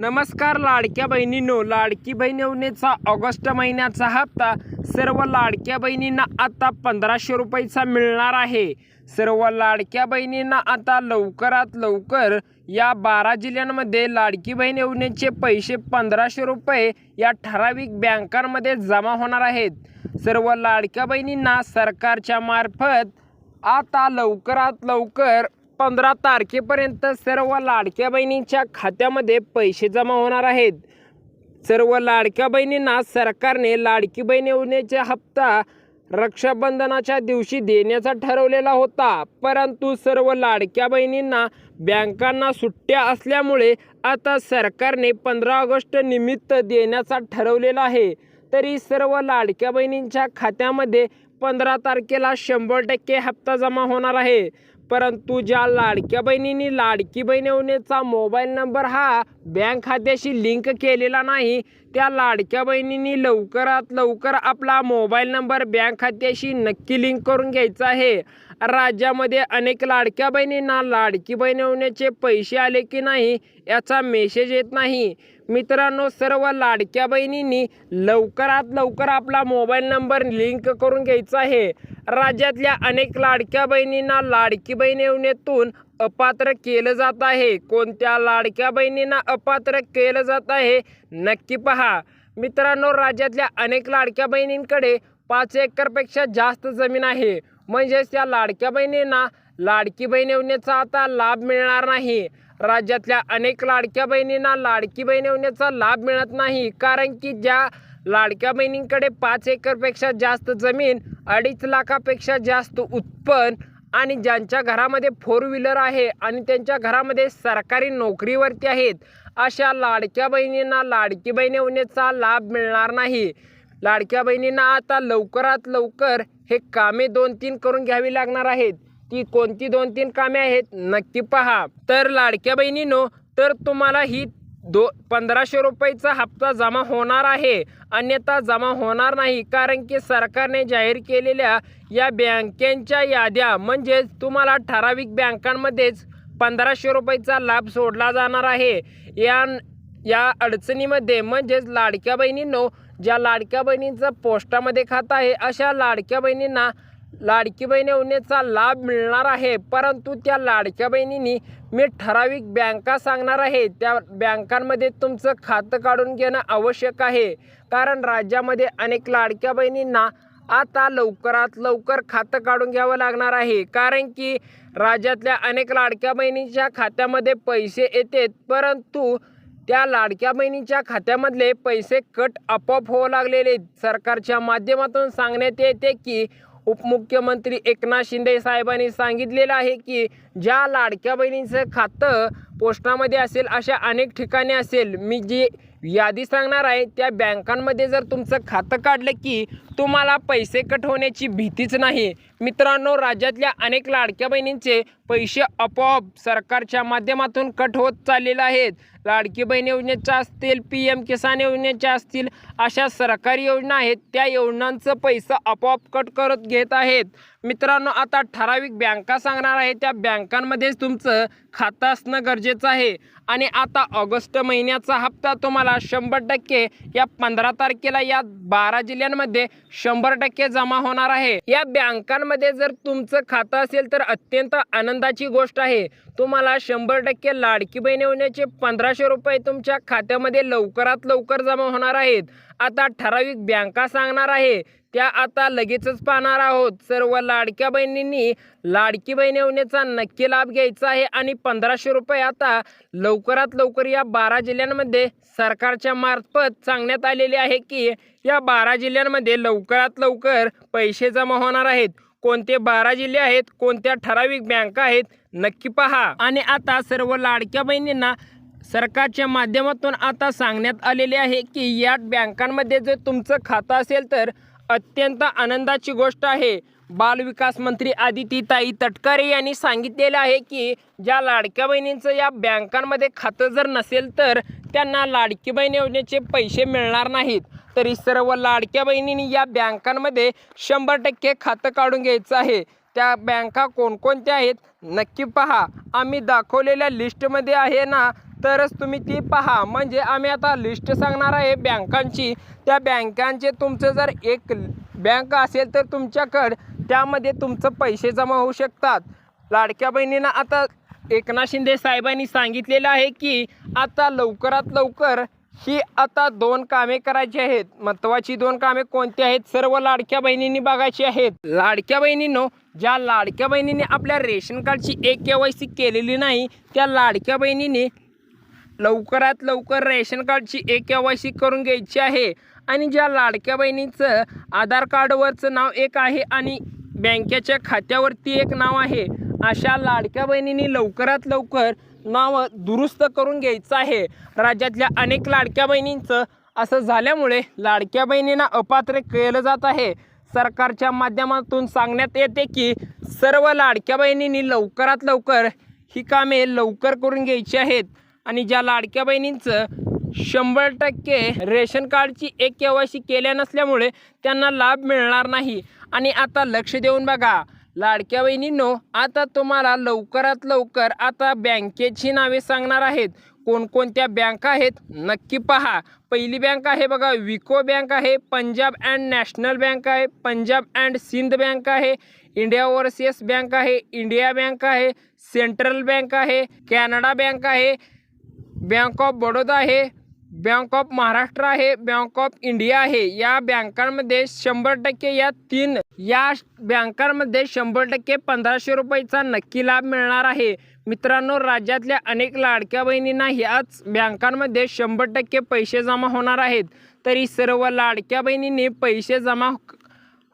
नमस्कार लाडक्या बहिणींनो लाडकी बहीण योजनेचा ऑगस्ट महिन्याचा हप्ता सर्व लाडक्या बहिणींना आता पंधराशे रुपयेचा मिळणार आहे. सर्व लाडक्या बहिणींना आता लवकरात लवकर या बारा जिल्ह्यांमध्ये लाडकी बहीण योजनेचे पैसे पंधराशे रुपये या ठराविक बँकांमध्ये जमा होणार आहेत. सर्व लाडक्या बहिणींना सरकारच्या मार्फत आता लवकरात लवकर पंधरा तारखेपर्यंत सर्व लाडक्या बहिणींच्या खात्यामध्ये पैसे जमा होणार आहेत. सर्व लाडक्या बहिणींना सरकारने लाडकी बहीण योजनेचा हप्ता रक्षाबंधनाच्या दिवशी देण्याचा ठरवलेला होता. परंतु सर्व लाडक्या बहिणींना बँकांना सुट्ट्या असल्यामुळे आता सरकारने पंधरा ऑगस्ट निमित्त देण्याचा ठरवलेला आहे. तरी सर्व लाडक्या बहिणींच्या खात्यामध्ये पंधरा तारखेला शंभर टक्के हप्ता जमा होणार आहे. परंतु ज्या लाडक्या बहिणींनी लाडकी बहीण योजनेचा मोबाईल नंबर हा बँक खात्याशी लिंक केलेला नाही त्या लाडक्या बहिणींनी लवकरात लवकर आपला मोबाईल नंबर बँक खात्याशी नक्की लिंक करून घ्यायचा आहे. राज्यामध्ये अनेक लाडक्या बहिणींना लाडकी बहीण योजनेचे पैसे आले की नाही याचा मेसेज येत नाही. मित्रांनो सर्व लाडक्या बहिणींनी लवकरात लवकर आपला मोबाईल नंबर लिंक करून घ्यायचा आहे. राज्यातल्या अनेक लाडक्या बहिणींना लाडकी बहीण योजनेतून अपात्र केलं जात आहे. कोणत्या लाडक्या बहिणींना अपात्र केलं जात आहे नक्की पहा. मित्रांनो राज्यातल्या अनेक लाडक्या बहिणींकडे पाच एकरपेक्षा जास्त जमीन आहे. म्हणजेच त्या लाडक्या बहिणींना लाडकी बहीण योजनेचा आता लाभ मिळणार नाही. राज्यातल्या अनेक लाडक्या बहिणींना लाडकी बहीण योजनेचा लाभ मिळत नाही. कारण की ज्या लाडक्या बहिणींकडे पाच एकरपेक्षा जास्त जमीन अडीच लाखापेक्षा जास्त उत्पन्न आणि ज्यांच्या घरामध्ये फोर व्हीलर आहे आणि त्यांच्या घरामध्ये सरकारी नोकरीवरती आहेत अशा लाडक्या बहिणींना लाडकी बहीण योजनेचा लाभ मिळणार नाही. लाडक्या बहिणींना आता लवकरात लवकर हे कामे दोन तीन करून घ्यावी लागणार आहेत. ती कोणती दोन तीन कामे आहेत नक्की पहा. तर लाडक्या बहिणीनो तर तुम्हाला ही दो पंधराशे रुपयेचा हप्ता जमा होणार आहे. अन्यथा जमा होणार नाही कारण की सरकारने जाहीर केलेल्या या बँकेच्या याद्या म्हणजेच तुम्हाला ठराविक बँकांमध्येच पंधराशे रुपयेचा लाभ सोडला जाणार आहे. या या अडचणीमध्ये म्हणजेच लाडक्या बहिणींनो ज्या लाडक्या बहिणींचं पोस्टामध्ये खातं आहे अशा लाडक्या बहिणींना लाडकी बहीण योजनेचा लाभ मिळणार आहे. परंतु त्या लाडक्या बहिणींनी मी ठराविक बँका सांगणार आहे. त्या बँकांमध्ये तुमचं खातं काढून घेणं आवश्यक आहे. कारण राज्यामध्ये अनेक लाडक्या बहिणींना आता लवकरात लवकर खातं काढून घ्यावं लागणार आहे. कारण की राज्यातल्या अनेक लाडक्या बहिणींच्या खात्यामध्ये पैसे येतात परंतु त्या लाडक्या बहिणीच्या खात्यामधले पैसे कट आपोआप होऊ लागलेले. आहेत. सरकारच्या माध्यमातून सांगण्यात येते की उपमुख्यमंत्री एकनाथ शिंदे साहेबांनी सांगितलेलं आहे की ज्या लाडक्या बहिणीचं खातं पोस्टामध्ये असेल अशा अनेक ठिकाणी असेल. मी जी यादी सांगणार आहे त्या बँकांमध्ये जर तुमचं खातं काढलं की तुम्हाला पैसे कट होण्याची भीतीच नाही. मित्रांनो राज्यातल्या अनेक लाडक्या बहिणींचे पैसे आपोआप सरकारच्या माध्यमातून कट होत चाललेले आहेत. लाडकी बहीण योजनेच्या असतील पी एम किसान योजनेच्या असतील अशा सरकारी योजना आहेत त्या योजनांचं पैसा आपोआप कट करत घेत आहेत. मित्रांनो आता ठराविक बँका सांगणार आहे त्या बँकांमध्येच तुमचं खातं असणं गरजेचं आहे. आणि आता ऑगस्ट महिन्याचा हप्ता तुम्हाला शंभर टक्के या पंधरा तारखेला या बारा जिल्ह्यांमध्ये शंभर टक्के जमा होणार आहे. या बँकांमध्ये जर तुमचं खातं असेल तर अत्यंत आनंदाची गोष्ट आहे. तुम्हाला शंभर टक्के लाडकी बहीण योजनेचे पंधराशे रुपये तुमच्या खात्यामध्ये लवकरात लवकर जमा होणार आहेत. आता ठराविक बँका सांगणार आहे. त्या आता लगेचच पाहणार आहोत. सर्व लाडक्या बहिणींनी लाडकी बहीण योजनेचा नक्की लाभ घ्यायचा आहे आणि पंधराशे रुपये आता लवकरात लवकर या बारा जिल्ह्यांमध्ये सरकारच्या मार्फत सांगण्यात आलेले आहे की या बारा जिल्ह्यांमध्ये लवकरात लवकर पैसे जमा होणार आहेत. कोणते बारा जिल्हे आहेत? कोणत्या ठराविक बँका आहेत? नक्की पहा. आणि आता सर्व लाडक्या बहिणींना सरकारच्या माध्यमातून आता सांगण्यात आलेले आहे की या बँकांमध्ये जर तुमचं खातं असेल तर अत्यंत आनंदाची गोष्ट आहे. बालविकास मंत्री आदितीताई तटकरे यांनी सांगितलेलं आहे की ज्या लाडक्या बहिणींचं या बँकांमध्ये खातं जर नसेल तर त्यांना लाडकी बहीण योजनेचे पैसे मिळणार नाहीत. तरी सर्व लाडक्या बहिणींनी या बँकांमध्ये शंभर टक्के खातं काढून घ्यायचं आहे. त्या बँका कोणकोणत्या आहेत? नक्की पहा. आम्ही दाखवलेल्या लिस्टमध्ये आहे ना तरच तुम्ही ती पहा. म्हणजे आम्ही आता लिस्ट सांगणार आहे बँकांची. त्या बँकांचे तुमचं जर एक बँक असेल तर तुमच्याकडं त्यामध्ये तुमचं पैसे जमा होऊ शकतात. लाडक्या बहिणींना आता एकनाथ शिंदे साहेबांनी सांगितलेलं आहे की आता लवकरात लवकर ही आता दोन कामे करायची आहेत. महत्त्वाची दोन कामे कोणती आहेत? सर्व लाडक्या बहिणींनी बघायची आहेत. लाडक्या बहिणींनो ज्या लाडक्या बहिणींनी आपल्या रेशन कार्डची एक के वाय सी केलेली नाही त्या लाडक्या बहिणींनी लवकरात लवकर रेशन कार्डची एक के वाय सी करून घ्यायची आहे. आणि ज्या लाडक्या बहिणीचं आधार कार्डवरचं नाव एक आहे आणि बँकेच्या खात्यावरती एक नाव आहे अशा लाडक्या बहिणींनी लवकरात लवकर नाव दुरुस्त करून घ्यायचं आहे. राज्यातल्या अनेक लाडक्या बहिणींचं असं झाल्यामुळे लाडक्या बहिणींना अपात्र केलं जात आहे. सरकारच्या माध्यमातून सांगण्यात येते की सर्व लाडक्या बहिणींनी लवकरात लवकर ही कामे लवकर करून घ्यायची आहेत. आणि ज्या लाडक्या बहिणींचं शंभर टक्के रेशन कार्डची एक के केल्या नसल्यामुळे त्यांना लाभ मिळणार नाही. आणि आता लक्ष देऊन बघा लाडक्या बहिणींनो आता तुम्हाला लवकरात लवकर आता बँकेची नावे सांगणार आहेत. कोणकोणत्या बँका आहेत नक्की पहा. पहिली बँक आहे बघा विको बँक आहे पंजाब अँड नॅशनल बँक आहे पंजाब अँड सिंध बँक आहे इंडिया ओव्हरसीएस बँक आहे इंडिया बँक आहे सेंट्रल बँक आहे कॅनडा बँक आहे बँक ऑफ बडोदा आहे बँक ऑफ महाराष्ट्र आहे बँक ऑफ इंडिया आहे. या बँकांमध्ये शंभर टक्के या तीन या बँकांमध्ये शंभर टक्के पंधराशे रुपयाचा नक्की लाभ मिळणार आहे. मित्रांनो राज्यातल्या अनेक लाडक्या बहिणींना ह्याच बँकांमध्ये शंभर टक्के पैसे जमा होणार आहेत. तरी सर्व लाडक्या बहिणींनी पैसे जमा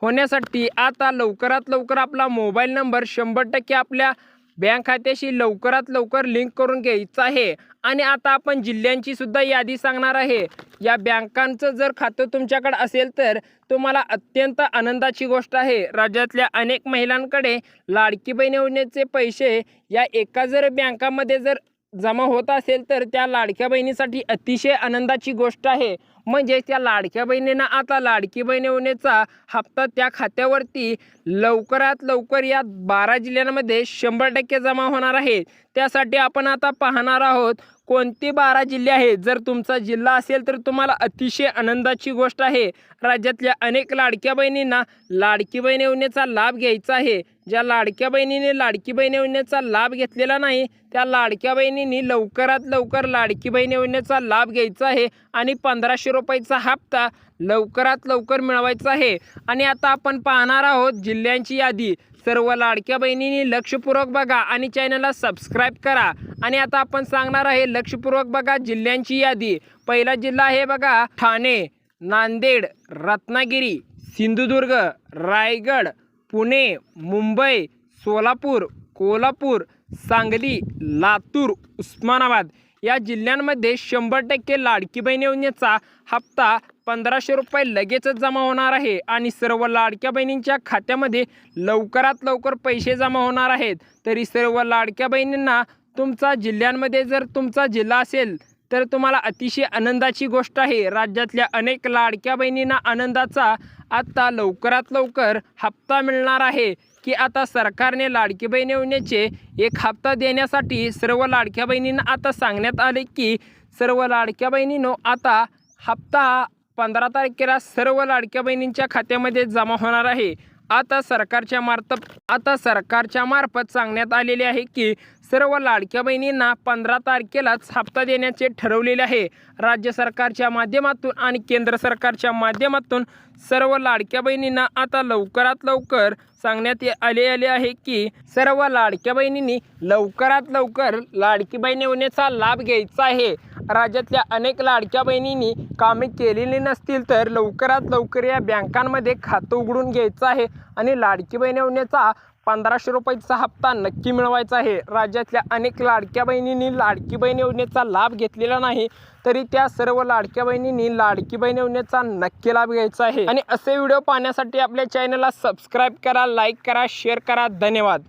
होण्यासाठी आता लवकरात लवकर आपला मोबाईल नंबर शंभर टक्के आपल्या बँक खात्याशी लवकरात लवकर लिंक करून घ्यायचं आहे. आणि आता आपण जिल्ह्यांची सुद्धा यादी सांगणार आहे. या बँकांचं जर खातं तुमच्याकडे असेल तर तुम्हाला अत्यंत आनंदाची गोष्ट आहे. राज्यातल्या अनेक महिलांकडे लाडकी बहीण योजनेचे पैसे या एका जर बँकामध्ये जर जमा होत असेल तर त्या लाडक्या बहिणीसाठी अतिशय आनंदाची गोष्ट आहे. म्हणजे त्या लाडक्या बहिणींना आता लाडकी बहीण योजनेचा हप्ता त्या खात्यावरती लवकरात लवकर या बारा जिल्ह्यांमध्ये शंभर टक्के जमा होणार आहे. त्यासाठी आपण आता पाहणार आहोत कोणते बारा जिल्हे आहेत? जर तुमचा जिल्हा असेल तर तुम्हाला अतिशय आनंदाची गोष्ट आहे. राज्यातल्या अनेक लाडक्या बहिणींना लाडकी बहीण योजनेचा लाभ घ्यायचा आहे. ज्या लाडक्या बहिणीने लाडकी बहीण योजनेचा लाभ घेतलेला नाही त्या लाडक्या बहिणींनी लवकरात लवकर लाडकी बहीण योजनेचा लाभ घ्यायचा आहे आणि पंधराशे रुपयाचा हप्ता लवकरात लवकर मिळवायचा आहे. आणि आता आपण पाहणार आहोत जिल्ह्यांची यादी. सर्व लाडक्या बहिणींनी लक्षपूर्वक बघा आणि चॅनलला सबस्क्राईब करा. आणि आता आपण सांगणार आहे लक्षपूर्वक बघा जिल्ह्यांची यादी. पहिला जिल्हा आहे बघा ठाणे नांदेड रत्नागिरी सिंधुदुर्ग रायगड पुणे मुंबई सोलापूर कोल्हापूर सांगली लातूर उस्मानाबाद या जिल्ह्यांमध्ये शंभर टक्के लाडकी बहीण योजनेचा हप्ता पंधराशे रुपये लगेचच जमा होणार आहे आणि सर्व लाडक्या बहिणींच्या खात्यामध्ये लवकरात लवकर पैसे जमा होणार आहेत. तरी सर्व लाडक्या बहिणींना तुमचा जिल्ह्यांमध्ये जर तुमचा जिल्हा असेल तर तुम्हाला अतिशय आनंदाची गोष्ट आहे. राज्यातल्या अनेक लाडक्या बहिणींना आनंदाचा आत्ता लवकरात लवकर हप्ता मिळणार आहे. की आता सरकारने लाडकी बहीण योजनेचे एक हप्ता देण्यासाठी सर्व लाडक्या बहिणींना आता सांगण्यात आले की सर्व लाडक्या बहिणींनो आता हप्ता पंधरा तारखेला सर्व लाडक्या बहिणींच्या खात्यामध्ये जमा होणार आहे. आता सरकारच्या मार्फत आता सरकारच्या मार्फत सांगण्यात आलेले आहे की सर्व लाडक्या बहिणींना पंधरा तारखेलाच हप्ता देण्याचे ठरवलेले आहे. राज्य सरकारच्या माध्यमातून आणि केंद्र सरकारच्या माध्यमातून सर्व लाडक्या बहिणींना आता लवकरात लवकर सांगण्यात आले आले आहे की सर्व लाडक्या बहिणींनी लवकरात लवकर लाडकी बहीण योजनेचा लाभ घ्यायचा आहे. राज्यातल्या अनेक लाडक्या बहिणींनी कामे केलेली नसतील तर लवकरात लवकर या बँकांमध्ये खातं उघडून घ्यायचं आहे आणि लाडकी बहीण योजनेचा पंधराशे रुपयाचा हप्ता नक्की मिळवायचा आहे. राज्यातल्या अनेक लाडक्या बहिणींनी लाडकी बहीण योजनेचा लाभ घेतलेला नाही तरी त्या सर्व लाडक्या बहिणींनी लाडकी बहीण योजनेचा नक्की लाभ घ्यायचा आहे. आणि असे व्हिडिओ पाहण्यासाठी आपल्या चॅनलला सबस्क्राईब करा लाईक करा शेअर करा. धन्यवाद.